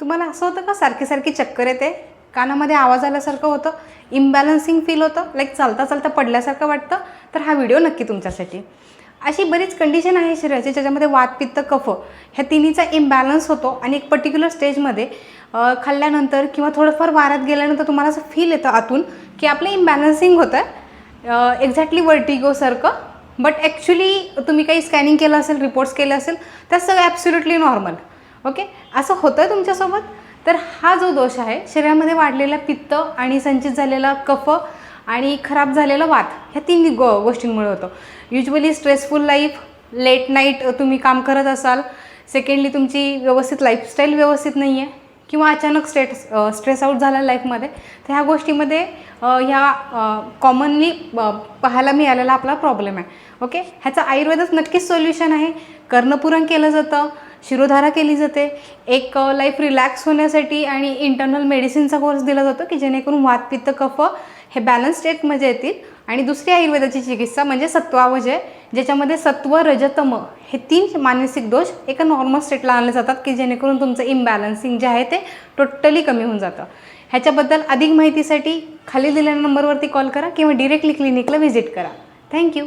तुम्हाला असं होतं का? सारखी सारखी चक्कर येते? कानामध्ये आवाज आल्यासारखं होतं? इम्बॅलन्सिंग फील होतं? लाईक चालता चालता पडल्यासारखं वाटतं? तर हा व्हिडिओ नक्की तुमच्यासाठी. अशी बरीच कंडिशन आहे शरीराची ज्याच्यामध्ये वात पित्त कफ ह्या तिन्हीचा इम्बॅलन्स होतो आणि एक पर्टिक्युलर स्टेजमध्ये खाल्ल्यानंतर किंवा थोडंफार वाऱ्यात गेल्यानंतर तुम्हाला असं फील येतं आतून की आपलं इम्बॅलन्सिंग होतं आहे एक्झॅक्टली वर्टिगोसारखं बट ॲक्च्युली तुम्ही काही स्कॅनिंग केलं असेल रिपोर्ट्स केले असेल तर सगळं ॲब्सोल्युटली नॉर्मल ओके? असं होतं आहे तुमच्यासोबत? तर हा जो दोष आहे शरीरामध्ये वाढलेला पित्त आणि संचित झालेला कफ आणि खराब झालेला वात ह्या तीन गो गोष्टींमुळे होतं. Usually stressful life late night तुम्ही काम करत असाल सेकंडली तुमची व्यवस्थित लाईफस्टाईल व्यवस्थित नाही आहे किंवा अचानक स्ट्रेट स्ट्रेस आऊट झाला लाईफमध्ये तर ह्या गोष्टीमध्ये ह्या कॉमनली पाहायला मिळालेला आपला प्रॉब्लेम आहे. ओके? ह्याचं आयुर्वेदच नक्कीच सोल्युशन आहे. कर्णपुरण केलं जातं शिरोधारा केली जाते. एक लाईफ रिलॅक्स होण्यासाठी आणि इंटरनल मेडिसिनचा कोर्स दिला जातो की जेणेकरून वात पित्त कफ हे बॅलन्स स्टेटमध्ये येतील. आणि दुसरी आयुर्वेदाची चिकित्सा म्हणजे सत्वावजय ज्याच्यामध्ये सत्व रजतम हे तीन मानसिक दोष एका नॉर्मल स्टेटला आणले जातात की जेणेकरून तुमचं इम्बॅलन्सिंग जे आहे ते टोटली कमी होऊन जातं. ह्याच्याबद्दल अधिक माहितीसाठी खाली दिलेल्या नंबरवरती कॉल करा किंवा डिरेक्टली क्लिनिकला व्हिजिट करा. Thank you